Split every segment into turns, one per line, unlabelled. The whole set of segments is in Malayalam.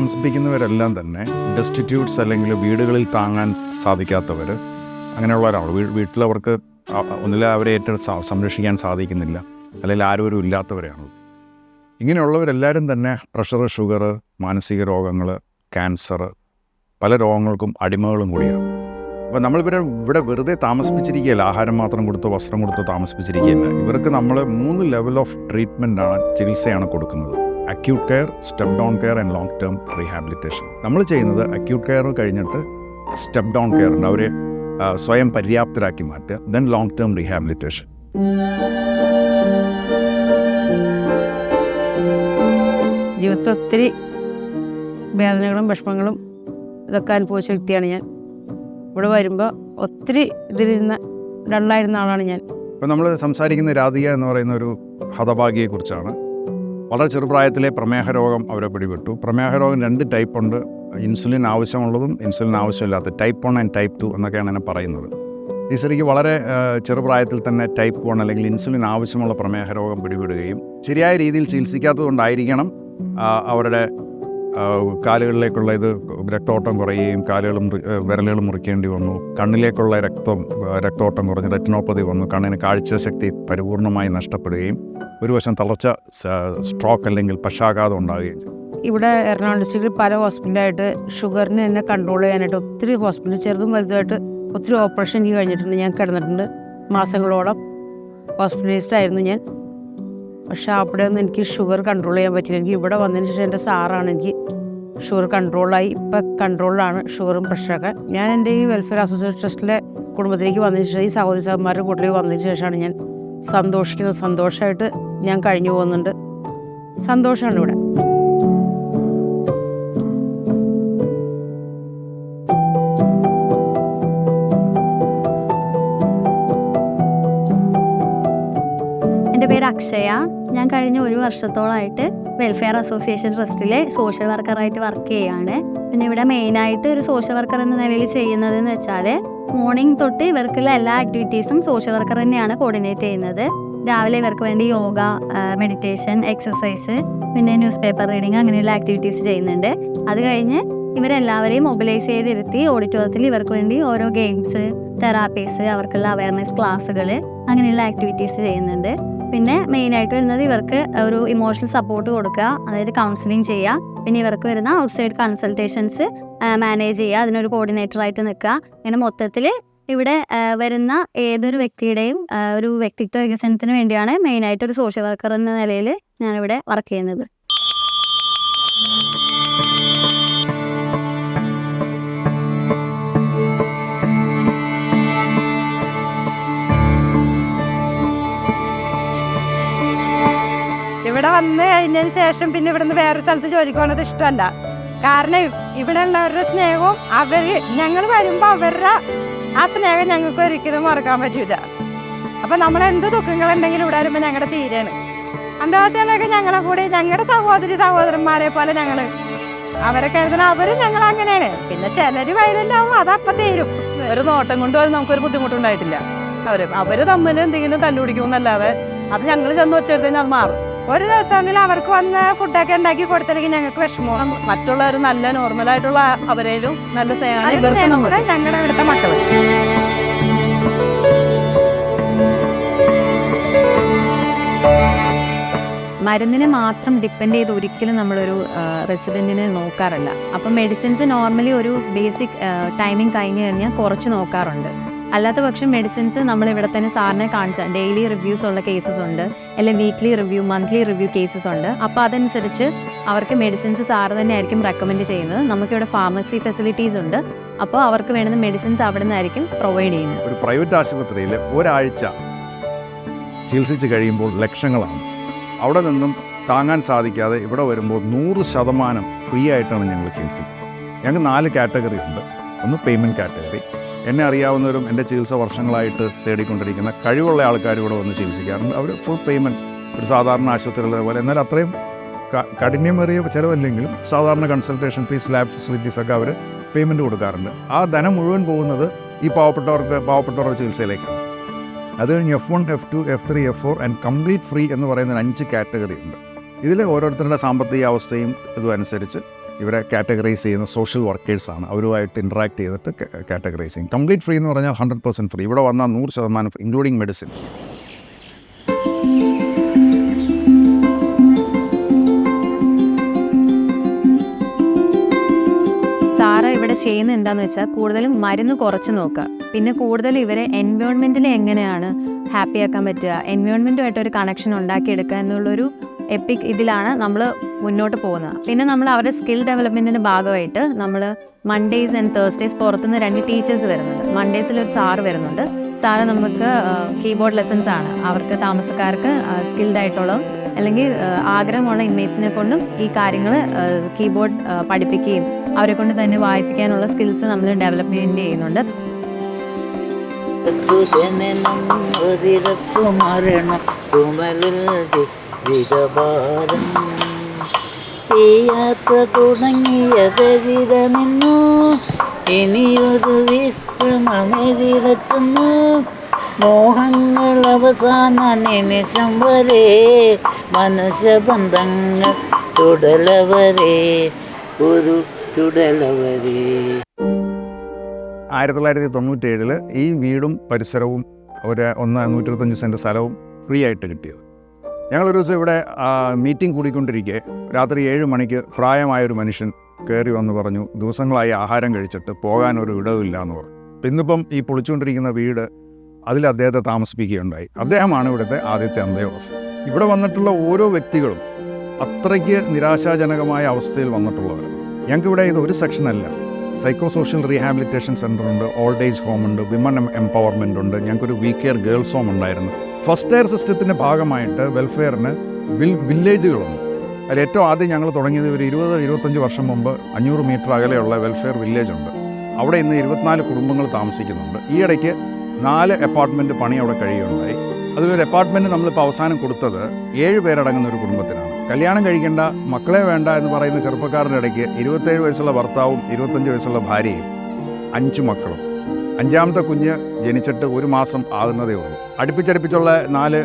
താമസിപ്പിക്കുന്നവരെല്ലാം തന്നെ ഡെസ്റ്റിറ്റ്യൂട്ട്സ് അല്ലെങ്കിൽ വീടുകളിൽ താങ്ങാൻ സാധിക്കാത്തവർ അങ്ങനെയുള്ളവരാണ്. വീ വീട്ടിലവർക്ക് ഒന്നിലെ അവരെ ഏറ്റെടുത്ത് സംരക്ഷിക്കാൻ സാധിക്കുന്നില്ല. അല്ലെങ്കിൽ ആരോരും ഇല്ലാത്തവരെയാണ്. ഇങ്ങനെയുള്ളവരെല്ലാവരും തന്നെ പ്രഷർ ഷുഗർ മാനസിക രോഗങ്ങൾ ക്യാൻസർ പല രോഗങ്ങൾക്കും അടിമകളും കൂടിയാണ്. അപ്പോൾ നമ്മളിവരെ ഇവിടെ വെറുതെ താമസിപ്പിച്ചിരിക്കുകയല്ല. ആഹാരം മാത്രം കൊടുത്ത് വസ്ത്രം കൊടുത്ത് താമസിപ്പിച്ചിരിക്കുകയല്ല. ഇവർക്ക് നമ്മൾ മൂന്ന് ലെവൽ ഓഫ് ട്രീറ്റ്മെന്റാണ് ചികിത്സയാണ് കൊടുക്കുന്നത്. Acute care step down care and long term rehabilitation നമ്മൾ ചെയ്യുന്നത് അക്യൂട്ട് കെയർ കഴിഞ്ഞിട്ട് സ്റ്റെപ്പ് ഡൗൺ കെയർ ഉണ്ട് അവരെ സ്വയം പര്യാപ്തരാക്കി മാറ്റുക ദെൻ ലോങ് ടേം റീഹാബിലിറ്റേഷൻ
ജീവിതത്തിൽ ഒത്തിരി വേദനകളും വിഷമങ്ങളും ഇതൊക്കെ അനുഭവിച്ച വ്യക്തിയാണ് ഞാൻ. ഇവിടെ വരുമ്പോൾ ഒത്തിരി ഇതിലിരുന്ന ഡള്ളായിരുന്ന ആളാണ് ഞാൻ.
ഇപ്പം നമ്മൾ സംസാരിക്കുന്ന രാധിക എന്ന് പറയുന്ന ഒരു ഹതഭാഗിയെക്കുറിച്ചാണ് വളരെ ചെറുപ്രായത്തിലെ പ്രമേഹ രോഗം അവരെ പിടിപെട്ടു. പ്രമേഹ രോഗം രണ്ട് ടൈപ്പ് ഉണ്ട്. ഇൻസുലിൻ ആവശ്യമുള്ളതും ഇൻസുലിൻ ആവശ്യമില്ലാത്ത type one and type two എന്നൊക്കെയാണ് എന്നെ പറയുന്നത്. ഈ വളരെ ചെറുപ്രായത്തിൽ തന്നെ ടൈപ്പ് വൺ അല്ലെങ്കിൽ ഇൻസുലിൻ ആവശ്യമുള്ള പ്രമേഹ രോഗം പിടിപെടുകയും ശരിയായ രീതിയിൽ ചികിത്സിക്കാത്തതുകൊണ്ടായിരിക്കണം അവരുടെ കാലുകളിലേക്കുള്ള ഇത് രക്തോട്ടം കുറയുകയും ആ, വിരലുകൾ മുറിക്കേണ്ടി വന്നു. കണ്ണിലേക്കുള്ള രക്തം രക്തോട്ടം കുറഞ്ഞ് റെറ്റിനോപ്പതി വന്നു. കണ്ണിന് കാഴ്ചശക്തി പരിപൂർണമായി നഷ്ടപ്പെടുകയും ഒരു വശം തളർച്ച സ്ട്രോക്ക് അല്ലെങ്കിൽ പക്ഷാഘാതം ഉണ്ടാകുകയും ചെയ്തു.
ഇവിടെ എറണാകുളം ഡിസ്ട്രിക്റ്റിൽ പല ഹോസ്പിറ്റലായിട്ട് ഷുഗറിനെ എന്നെ കൺട്രോൾ ചെയ്യാനായിട്ട് ഒത്തിരി ഹോസ്പിറ്റൽ ചെറുതും വലുതുമായിട്ട് ഒത്തിരി ഓപ്പറേഷൻ എനിക്ക് കഴിഞ്ഞിട്ടുണ്ട്. ഞാൻ കിടന്നിട്ടുണ്ട് മാസങ്ങളോളം. ഹോസ്പിറ്റലൈസ്ഡ് ആയിരുന്നു ഞാൻ. പക്ഷേ അവിടെ ഒന്നും എനിക്ക് ഷുഗർ കൺട്രോൾ ചെയ്യാൻ പറ്റില്ല എനിക്ക് ഇവിടെ വന്നതിന് ശേഷം എന്റെ സാറാണ് എനിക്ക് ഷുഗർ കൺട്രോളായി. ഇപ്പം കൺട്രോളിലാണ് ഷുഗറും പ്രഷറൊക്കെ. ഞാൻ എന്റെ ഈ വെൽഫെയർ അസോസിയേഷൻ ട്രസ്റ്റിലെ കുടുംബത്തിലേക്ക് വന്നതിന് ശേഷം ഈ സഹോദരി സഹന്മാരുടെ കൂട്ടിലേക്ക് വന്നതിന് ശേഷമാണ് ഞാൻ സന്തോഷിക്കുന്നത്. സന്തോഷമായിട്ട് ഞാൻ കഴിഞ്ഞു പോകുന്നുണ്ട്. സന്തോഷമാണ് ഇവിടെ.
എന്റെ പേര് അക്ഷയ. ഞാൻ കഴിഞ്ഞ ഒരു വർഷത്തോളമായിട്ട് വെൽഫെയർ അസോസിയേഷൻ ട്രസ്റ്റിലെ സോഷ്യൽ വർക്കറായിട്ട് വർക്ക് ചെയ്യാണ്. പിന്നെ ഇവിടെ മെയിനായിട്ട് ഒരു സോഷ്യൽ വർക്കർ എന്ന നിലയിൽ ചെയ്യുന്നതെന്ന് വെച്ചാൽ മോർണിംഗ് തൊട്ട് ഇവർക്കുള്ള എല്ലാ ആക്ടിവിറ്റീസും സോഷ്യൽ വർക്കർ തന്നെയാണ് കോർഡിനേറ്റ് ചെയ്യുന്നത്. രാവിലെ ഇവർക്ക് വേണ്ടി യോഗ മെഡിറ്റേഷൻ എക്സസൈസ് പിന്നെ ന്യൂസ് പേപ്പർ റീഡിങ് അങ്ങനെയുള്ള ആക്ടിവിറ്റീസ് ചെയ്യുന്നുണ്ട്. അത് കഴിഞ്ഞ് ഇവരെല്ലാവരെയും മൊബിലൈസ് ചെയ്തിരുത്തി ഓഡിറ്റോറിയത്തിൽ ഇവർക്ക് വേണ്ടി ഓരോ ഗെയിംസ് തെറാപ്പീസ് അവർക്കുള്ള അവയർനെസ് ക്ലാസ്സുകൾ അങ്ങനെയുള്ള ആക്ടിവിറ്റീസ് ചെയ്യുന്നുണ്ട്. പിന്നെ മെയിനായിട്ട് വരുന്നത് ഇവർക്ക് ഒരു ഇമോഷണൽ സപ്പോർട്ട് കൊടുക്കുക അതായത് കൗൺസിലിംഗ് ചെയ്യുക. പിന്നെ ഇവർക്ക് വരുന്ന ഔട്ട്സൈഡ് കൺസൾട്ടേഷൻസ് മാനേജ് ചെയ്യുക അതിനൊരു കോർഡിനേറ്റർ ആയിട്ട് നിൽക്കുക. അങ്ങനെ മൊത്തത്തിൽ ഇവിടെ വരുന്ന ഏതൊരു വ്യക്തിയുടെയും ഒരു വ്യക്തിത്വ വികസനത്തിന് വേണ്ടിയാണ് മെയിനായിട്ട് ഒരു സോഷ്യൽ വർക്കർ എന്ന നിലയിൽ ഞാനിവിടെ വർക്ക് ചെയ്യുന്നത്.
ഇവിടെ വന്ന് കഴിഞ്ഞതിന് ശേഷം പിന്നെ ഇവിടുന്ന് വേറൊരു സ്ഥലത്ത് ജോലിക്ക് പോണത് ഇഷ്ടമല്ല. കാരണം ഇവിടെ ഉള്ളവരുടെ സ്നേഹവും അവർ ഞങ്ങൾ വരുമ്പോൾ അവരുടെ ആ സ്നേഹം ഞങ്ങൾക്ക് ഒരിക്കലും മറക്കാൻ പറ്റൂല. അപ്പൊ നമ്മൾ എന്ത് ദുഃഖങ്ങളുണ്ടെങ്കിലും ഇവിടെ വരുമ്പോൾ ഞങ്ങളുടെ തീരാണ്. അന്താവാസികളൊക്കെ ഞങ്ങളെ കൂടി ഞങ്ങളുടെ സഹോദരി സഹോദരന്മാരെ പോലെ ഞങ്ങൾ. അവരെ കരുതുന്ന അവരും ഞങ്ങൾ അങ്ങനെയാണ്. പിന്നെ ചിലര് അത് അതപ്പം തീരും.
ഒരു നോട്ടം കൊണ്ട് അത് നമുക്കൊരു ബുദ്ധിമുട്ടുണ്ടായിട്ടില്ല. അവർ അവർ തമ്മിൽ എന്തെങ്കിലും തല്ലുപിടിക്കുമെന്നല്ലാതെ അത് ഞങ്ങൾ ചെന്ന് വെച്ചെടുത്ത് കഴിഞ്ഞാൽ അത് മാറും.
ഒരു ദിവസമെങ്കിലും അവർക്ക് വന്ന് ഫുഡൊക്കെ ഉണ്ടാക്കി കൊടുത്തില്ലെങ്കിൽ ഞങ്ങൾക്ക് വിഷമം.
മറ്റുള്ളവർ നല്ല നോർമൽ ആയിട്ടുള്ള അവരേലും നല്ല സ്നേഹമാണ് ഇവർക്ക്
ഞങ്ങളുടെ ഇവിടുത്തെ മക്കൾ
മരുന്നിനെ മാത്രം ഡിപ്പെൻഡ് ചെയ്ത് ഒരിക്കലും നമ്മളൊരു റെസിഡന്റിനെ നോക്കാറില്ല. അപ്പം മെഡിസിൻസ് നോർമലി ഒരു ബേസിക് ടൈമിംഗ് കഴിഞ്ഞ് കഴിഞ്ഞാൽ കുറച്ച് നോക്കാറുണ്ട്. അല്ലാത്ത പക്ഷം മെഡിസിൻസ് നമ്മൾ ഇവിടെ തന്നെ സാറിനെ കാണിച്ച ഡെയിലി റിവ്യൂസ് ഉള്ള കേസസ് ഉണ്ട് അല്ലെങ്കിൽ weekly review monthly review cases ഉണ്ട്. അപ്പോൾ അതനുസരിച്ച് അവർക്ക് മെഡിസിൻസ് സാറ് തന്നെ ആയിരിക്കും റെക്കമെൻഡ് ചെയ്യുന്നത്. നമുക്കിവിടെ ഫാർമസി ഫെസിലിറ്റീസ് ഉണ്ട്. അപ്പോൾ അവർക്ക് വേണ്ടുന്ന മെഡിസിൻസ് അവിടെ നിന്നായിരിക്കും പ്രൊവൈഡ് ചെയ്യുന്നത്.
ഒരു പ്രൈവറ്റ് ആശുപത്രിയിൽ ഒരാഴ്ച ചികിത്സിച്ച് കഴിയുമ്പോൾ ലക്ഷങ്ങളാണ്. അവിടെ നിന്നും താങ്ങാൻ സാധിക്കാതെ ഇവിടെ വരുമ്പോൾ നൂറ് ശതമാനം ഫ്രീ ആയിട്ടാണ് ഞങ്ങൾ ചികിത്സിക്കുന്നത്. ഞങ്ങൾക്ക് നാല് കാറ്റഗറി ഉണ്ട്. ഒന്ന് പേയ്മെന്റ് കാറ്റഗറി എന്നെ അറിയാവുന്നവരും എന്റെ ചികിത്സ വർഷങ്ങളായിട്ട് തേടിക്കൊണ്ടിരിക്കുന്ന കഴിവുള്ള ആൾക്കാർ ഇവിടെ വന്ന് ചികിത്സിക്കാറുണ്ട്. അവർ ഫുൾ പേയ്മെന്റ് ഒരു സാധാരണ ആശുപത്രിയിലെ പോലെ. എന്നാൽ അത്രയും കഠിനമേറിയ ചിലവല്ലെങ്കിലും സാധാരണ കൺസൾട്ടേഷൻ ഫീസ് ലാബ് ഫെസിലിറ്റീസൊക്കെ അവർ പേയ്മെന്റ് കൊടുക്കാറുണ്ട്. ആ ധനം മുഴുവൻ പോകുന്നത് ഈ പാവപ്പെട്ടവർക്ക് പാവപ്പെട്ടവരുടെ ചികിത്സയിലേക്കാണ്. അത് കഴിഞ്ഞ് F one F two F three F four and complete free എന്ന് പറയുന്ന അഞ്ച് കാറ്റഗറി ഉണ്ട്. ഇതിൽ ഓരോരുത്തരുടെ സാമ്പത്തിക അവസ്ഥയും ഇതും അനുസരിച്ച് ഇവരെ കാറ്റഗറൈസ് ചെയ്യുന്ന സോഷ്യൽ വർക്കേഴ്സാണ് അവരുമായിട്ട് ഇൻട്രാക്ട് ചെയ്തിട്ട് കാറ്റഗറൈസ് ചെയ്യും. കംപ്ലീറ്റ് ഫ്രീ എന്ന് പറഞ്ഞാൽ ഹൺഡ്രഡ് പെർസെന്റ് ഫ്രീ ഇവിടെ വന്നാൽ നൂറ് ശതമാനം ഇൻക്ലൂഡിങ് മെഡിസിൻ
സാറ ഇവിടെ ചെയ്യുന്ന എന്താന്ന് വെച്ചാൽ കൂടുതലും മരുന്ന് കുറച്ച് നോക്കുക. പിന്നെ കൂടുതൽ ഇവരെ എൻവയോൺമെന്റിൽ എങ്ങനെയാണ് ഹാപ്പിയാക്കാൻ പറ്റുക? എൻവയോൺമെന്റുമായിട്ട് ഒരു കണക്ഷൻ ഉണ്ടാക്കിയെടുക്കുക എന്നുള്ളൊരു എപ്പിക് ഇതിലാണ് നമ്മൾ മുന്നോട്ട് പോകുന്നത്. പിന്നെ നമ്മൾ അവരുടെ സ്കിൽ ഡെവലപ്മെന്റിന്റെ ഭാഗമായിട്ട് നമ്മൾ മൺഡേയ്സ് ആൻഡ് തേഴ്സ്ഡേയ്സ് പുറത്തുനിന്ന് രണ്ട് ടീച്ചേഴ്സ് വരുന്നുണ്ട്. മൺഡേയ്സിൽ ഒരു സാറ് വരുന്നുണ്ട്. സാറ് നമുക്ക് കീബോർഡ് ലെസൺസ് ആണ്. അവർക്ക് താമസക്കാർക്ക് സ്കിൽഡ് ആയിട്ടുള്ള അല്ലെങ്കിൽ ആഗ്രഹമുള്ള ഇൻമേറ്റ്സിനെ കൊണ്ടും ഈ കാര്യങ്ങൾ കീബോർഡ് പഠിപ്പിക്കുകയും അവരെ കൊണ്ട് തന്നെ വായിപ്പിക്കാനുള്ള സ്കിൽസ് നമ്മൾ ഡെവലപ്മെന്റ് ചെയ്യുന്നുണ്ട്.
ജനനം ഒരിടത്തു മരണം തുമലിൽ വിധഭാരം ഈ യാത്ര തുടങ്ങിയതെവിട നിന്നു. ഇനിയൊരു വിശ്രമമെവിടെ ചെന്നു? മോഹങ്ങൾ അവസാന നിമിഷം വരെ മനുഷ്യബന്ധങ്ങൾ തുടലവരെ ഒരു ചുടലവരെ.
ആയിരത്തി തൊള്ളായിരത്തി തൊണ്ണൂറ്റേഴിൽ ഈ വീടും പരിസരവും ഒരു ഒന്ന് നൂറ്റി ഇരുപത്തഞ്ച് സെന്റ് സ്ഥലവും ഫ്രീ ആയിട്ട് കിട്ടിയത്. ഞങ്ങളൊരു ദിവസം ഇവിടെ മീറ്റിംഗ് കൂടിക്കൊണ്ടിരിക്കെ രാത്രി ഏഴ് മണിക്ക് പ്രായമായൊരു മനുഷ്യൻ കയറി വന്ന് പറഞ്ഞു ദിവസങ്ങളായി ആഹാരം കഴിച്ചിട്ട് പോകാൻ ഒരു ഇടവില്ല എന്ന് പറഞ്ഞു. ഇന്നിപ്പം ഈ പൊളിച്ചുകൊണ്ടിരിക്കുന്ന വീട് അതിൽ അദ്ദേഹത്തെ താമസിപ്പിക്കുകയുണ്ടായി. അദ്ദേഹമാണ് ഇവിടുത്തെ ആദ്യത്തെ അന്തേവാസി. ഇവിടെ വന്നിട്ടുള്ള ഓരോ വ്യക്തികളും അത്രയ്ക്ക് നിരാശാജനകമായ അവസ്ഥയിൽ വന്നിട്ടുള്ളവർ ഞങ്ങൾക്കിവിടെ ഇത് ഒരു സെക്ഷനല്ല സൈക്കോ സോഷ്യൽ റീഹാബിലിറ്റേഷൻ സെന്റർ ഉണ്ട് ഓൾഡ് ഏജ് ഹോം ഉണ്ട് വിമൻ എംപവർമെന്റ് ഉണ്ട്. ഞങ്ങൾക്കൊരു വീ കെയർ ഗേൾസ് ഹോം ഉണ്ടായിരുന്നു. ഫസ്റ്റ് എയർ സിസ്റ്റത്തിന്റെ ഭാഗമായിട്ട് വെൽഫെയറിന് വിൽ വില്ലേജുകളുണ്ട് അതിൽ ഏറ്റവും ആദ്യം ഞങ്ങൾ തുടങ്ങിയത് ഒരു ഇരുപത് ഇരുപത്തഞ്ച് വർഷം മുമ്പ് അഞ്ഞൂറ് മീറ്റർ അകലെയുള്ള വെൽഫെയർ വില്ലേജ് ഉണ്ട്. അവിടെ ഇന്ന് ഇരുപത്തിനാല് കുടുംബങ്ങൾ താമസിക്കുന്നുണ്ട്. ഈ ഇടയ്ക്ക് നാല് അപ്പാർട്ട്മെന്റ് പണി അവിടെ കഴിയുകയുണ്ടായി. അതിലൊരു അപ്പാർട്ട്മെന്റ് നമ്മളിപ്പോൾ അവസാനം കൊടുത്തത് ഏഴ് പേരടങ്ങുന്ന ഒരു കുടുംബത്തിനാണ്. കല്യാണം കഴിക്കേണ്ട മക്കളെ വേണ്ട എന്ന് പറയുന്ന ചെറുപ്പക്കാരുടെ ഇടയ്ക്ക് ഇരുപത്തേഴ് വയസ്സുള്ള ഭർത്താവും ഇരുപത്തഞ്ച് വയസ്സുള്ള ഭാര്യയും അഞ്ച് മക്കളും. അഞ്ചാമത്തെ കുഞ്ഞ് ജനിച്ചിട്ട് ഒരു മാസം ആകുന്നതേ ഉള്ളൂ. അടുപ്പിച്ചടുപ്പിച്ചുള്ള നാല്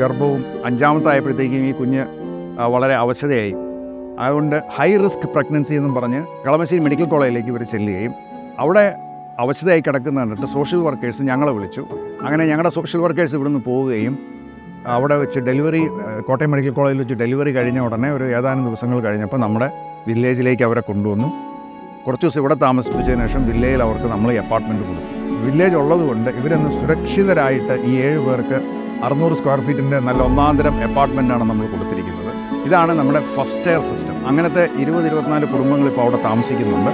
ഗർഭവും അഞ്ചാമത്തെ ആയപ്പോഴത്തേക്കും ഈ കുഞ്ഞ് വളരെ അവശതയായി. അതുകൊണ്ട് ഹൈ റിസ്ക് പ്രഗ്നൻസി എന്നും പറഞ്ഞ് കളമശ്ശേരി മെഡിക്കൽ കോളേജിലേക്ക് ഇവർ ചെല്ലുകയും അവിടെ അവശതയായി കിടക്കുന്ന കണ്ടിട്ട് സോഷ്യൽ വർക്കേഴ്സ് ഞങ്ങളെ വിളിച്ചു. അങ്ങനെ ഞങ്ങളുടെ സോഷ്യൽ വർക്കേഴ്സ് ഇവിടുന്ന് പോവുകയും അവിടെ വെച്ച് ഡെലിവറി കോട്ടയം മെഡിക്കൽ കോളേജിൽ വെച്ച് ഡെലിവറി കഴിഞ്ഞ ഉടനെ ഒരു ഏതാനും ദിവസങ്ങൾ കഴിഞ്ഞപ്പോൾ നമ്മുടെ വില്ലേജിലേക്ക് അവരെ കൊണ്ടുവന്നു. കുറച്ച് ദിവസം ഇവിടെ താമസിപ്പിച്ചതിന് ശേഷം വില്ലേജിൽ അവർക്ക് നമ്മൾ അപ്പാർട്ട്മെന്റ് കൊടുത്തു. വില്ലേജ് ഉള്ളതുകൊണ്ട് ഇവരൊന്ന് സുരക്ഷിതരായിട്ട് ഈ ഏഴ് പേർക്ക് അറുന്നൂറ് സ്ക്വയർ ഫീറ്റിന്റെ നല്ല ഒന്നാന്തരം അപ്പാർട്ട്മെന്റാണ് നമ്മൾ കൊടുത്തിരിക്കുന്നത്. ഇതാണ് നമ്മുടെ ഫസ്റ്റ് എയർ സിസ്റ്റം അങ്ങനത്തെ ഇരുപത് ഇരുപത്തിനാല് കുടുംബങ്ങൾ ഇപ്പോൾ അവിടെ താമസിക്കുന്നുണ്ട്.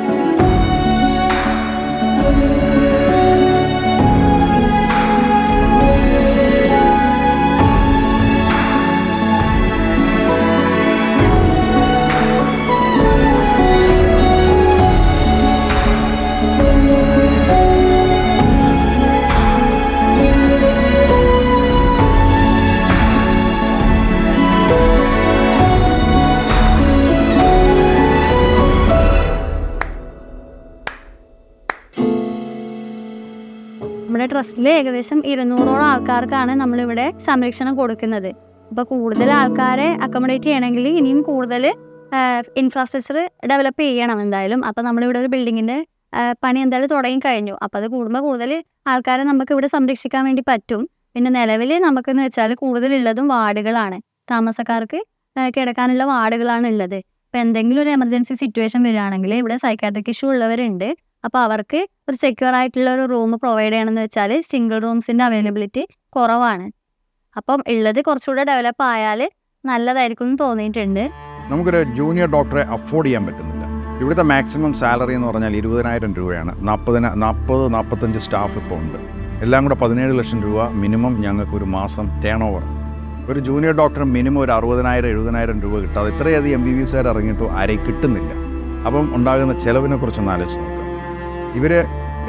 നമ്മുടെ ട്രസ്റ്റിൽ ഏകദേശം ഇരുന്നൂറോളം ആൾക്കാർക്കാണ് നമ്മളിവിടെ സംരക്ഷണം കൊടുക്കുന്നത്. അപ്പോൾ കൂടുതൽ ആൾക്കാരെ അക്കോമഡേറ്റ് ചെയ്യണമെങ്കിൽ ഇനിയും കൂടുതൽ ഇൻഫ്രാസ്ട്രക്ചർ ഡെവലപ്പ് ചെയ്യണം എന്തായാലും. അപ്പോൾ നമ്മളിവിടെ ഒരു ബിൽഡിങ്ങിന്റെ പണി എന്തായാലും തുടങ്ങി കഴിഞ്ഞു. അപ്പോൾ അത് കൂടുമ്പോൾ കൂടുതൽ ആൾക്കാരെ നമുക്ക് ഇവിടെ സംരക്ഷിക്കാൻ വേണ്ടി പറ്റും. പിന്നെ നിലവിൽ നമുക്കെന്ന് വെച്ചാൽ കൂടുതലുള്ളതും വാർഡുകളാണ്. താമസക്കാർക്ക് കിടക്കാനുള്ള വാർഡുകളാണ് ഉള്ളത്. ഇപ്പം എന്തെങ്കിലും ഒരു എമർജൻസി സിറ്റുവേഷൻ വരികയാണെങ്കിൽ ഇവിടെ സൈക്കാട്രിക് ഇഷ്യൂ ഉള്ളവരുണ്ട്. അപ്പോൾ അവർക്ക് ഒരു സെക്യൂർ ആയിട്ടുള്ള ഒരു റൂം പ്രൊവൈഡ് ചെയ്യണമെന്ന് വെച്ചാൽ സിംഗിൾ റൂംസിന്റെ അവൈലബിലിറ്റി കുറവാണ്. അപ്പം ഉള്ളത് കുറച്ചുകൂടെ ഡെവലപ്പ് ആയാൽ നല്ലതായിരിക്കും എന്ന് തോന്നിയിട്ടുണ്ട്.
നമുക്കൊരു ജൂനിയർ ഡോക്ടറെ അഫോർഡ് ചെയ്യാൻ പറ്റുന്നില്ല. ഇവിടുത്തെ മാക്സിമം സാലറി എന്ന് പറഞ്ഞാൽ ഇരുപതിനായിരം രൂപയാണ്. നാൽപ്പതിന നാൽപ്പത് നാൽപ്പത്തഞ്ച് സ്റ്റാഫ് ഇപ്പോൾ ഉണ്ട്. എല്ലാം കൂടെ പതിനേഴ് ലക്ഷം രൂപ മിനിമം ഞങ്ങൾക്ക് ഒരു മാസം ടേൺ ഓവർ ഒരു ജൂനിയർ ഡോക്ടർ മിനിമം ഒരു അറുപതിനായിരം എഴുപതിനായിരം രൂപ കിട്ടാതെ ഇത്രയധികം എം ബി ബി എസ്സുകാർ ഇറങ്ങിയിട്ടും ആരെയും കിട്ടുന്നില്ല. അപ്പം ഉണ്ടാകുന്ന ചിലവിനെ കുറിച്ചൊന്ന് ആലോചിച്ച് നോക്കുക ഇവർ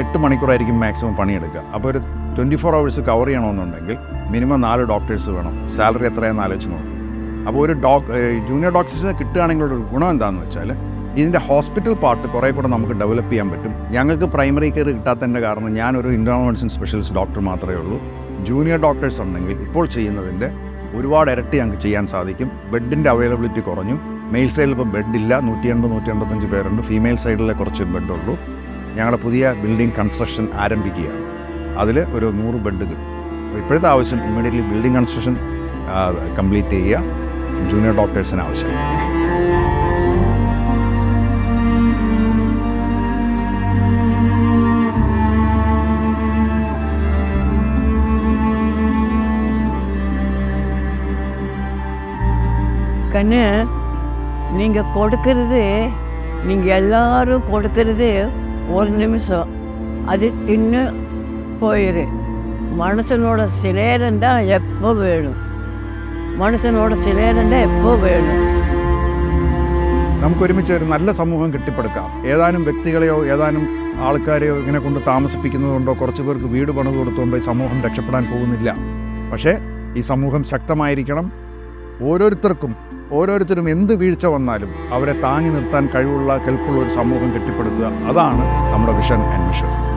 എട്ട് മണിക്കൂറായിരിക്കും മാക്സിമം പണിയെടുക്കുക. അപ്പോൾ ഒരു ട്വന്റി ഫോർ അവേഴ്സ് കവർ ചെയ്യണമെന്നുണ്ടെങ്കിൽ മിനിമം നാല് ഡോക്ടേഴ്സ് വേണം. സാലറി എത്രയാണെന്ന് ആലോചിച്ച് നോക്കും. അപ്പോൾ ഒരു ഡോക് ജൂനിയർ ഡോക്ടേഴ്സിനെ കിട്ടുകയാണെങ്കിൽ ഒരു ഗുണം എന്താണെന്ന് വെച്ചാൽ ഇതിന്റെ ഹോസ്പിറ്റൽ പാർട്ട് കുറേ കൂടെ നമുക്ക് ഡെവലപ്പ് ചെയ്യാൻ പറ്റും. ഞങ്ങൾക്ക് പ്രൈമറി കെയർ കിട്ടാത്തതിന്റെ കാരണം ഞാനൊരു ഇന്റേർണൽ മെഡിസിൻ സ്പെഷ്യലിസ്റ്റ് ഡോക്ടർ മാത്രമേ ഉള്ളൂ. ജൂനിയർ ഡോക്ടേഴ്സ് ഉണ്ടെങ്കിൽ ഇപ്പോൾ ചെയ്യുന്നതിന്റെ ഒരുപാട് ഇരട്ടി ഞങ്ങൾക്ക് ചെയ്യാൻ സാധിക്കും. ബെഡിന്റെ അവൈലബിലിറ്റി കുറഞ്ഞു. മെയിൽ സൈഡിൽ ഇപ്പോൾ ബെഡില്ല നൂറ്റി എൺപത് നൂറ്റി എൺപത്തഞ്ച് പേരുണ്ട്. ഫീമെയിൽ സൈഡിലെ കുറച്ച് ബെഡുള്ളൂ ഞങ്ങളുടെ പുതിയ ബിൽഡിംഗ് കൺസ്ട്രക്ഷൻ ആരംഭിക്കുകയാണ് അതിൽ ഒരു നൂറ് ബെഡ് കിട്ടും അപ്പോൾ ഇപ്പോഴത്തെ ആവശ്യം ഇമ്മീഡിയറ്റ്ലി ബിൽഡിംഗ് കൺസ്ട്രക്ഷൻ കംപ്ലീറ്റ് ചെയ്യുക ജൂനിയർ ഡോക്ടേഴ്സിന് ആവശ്യം
கண்ணு நீங்கள் கொடுக்கறது நீங்கள் எல்லாரும் கொடுக்கறது ஒரு நிமிஷம் அது தின்னு போயிரு மனுஷனோட சிலேரம் தான் எப்போ வேணும் മനുഷ്യനോട് സ്നേഹം എപ്പോ വേണം
നമുക്ക് ഒരുമിച്ച് ഒരു നല്ല സമൂഹം കെട്ടിപ്പടുക്കാം ഏതാനും വ്യക്തികളെയോ ഏതാനും ആൾക്കാരെയോ ഇങ്ങനെ കൊണ്ട് താമസിപ്പിക്കുന്നതുകൊണ്ടോ കുറച്ച് പേർക്ക് വീട് പണിത് കൊടുത്തുകൊണ്ടോ ഈ സമൂഹം രക്ഷപ്പെടാൻ പോകുന്നില്ല പക്ഷേ ഈ സമൂഹം ശക്തമായിരിക്കണം ഓരോരുത്തർക്കും ഓരോരുത്തരും എന്ത് വീഴ്ച വന്നാലും അവരെ താങ്ങി നിർത്താൻ കഴിവുള്ള കെൽപ്പുള്ള ഒരു സമൂഹം കെട്ടിപ്പടുക്കുക. അതാണ് നമ്മുടെ വിഷൻ ആൻഡ് മിഷൻ.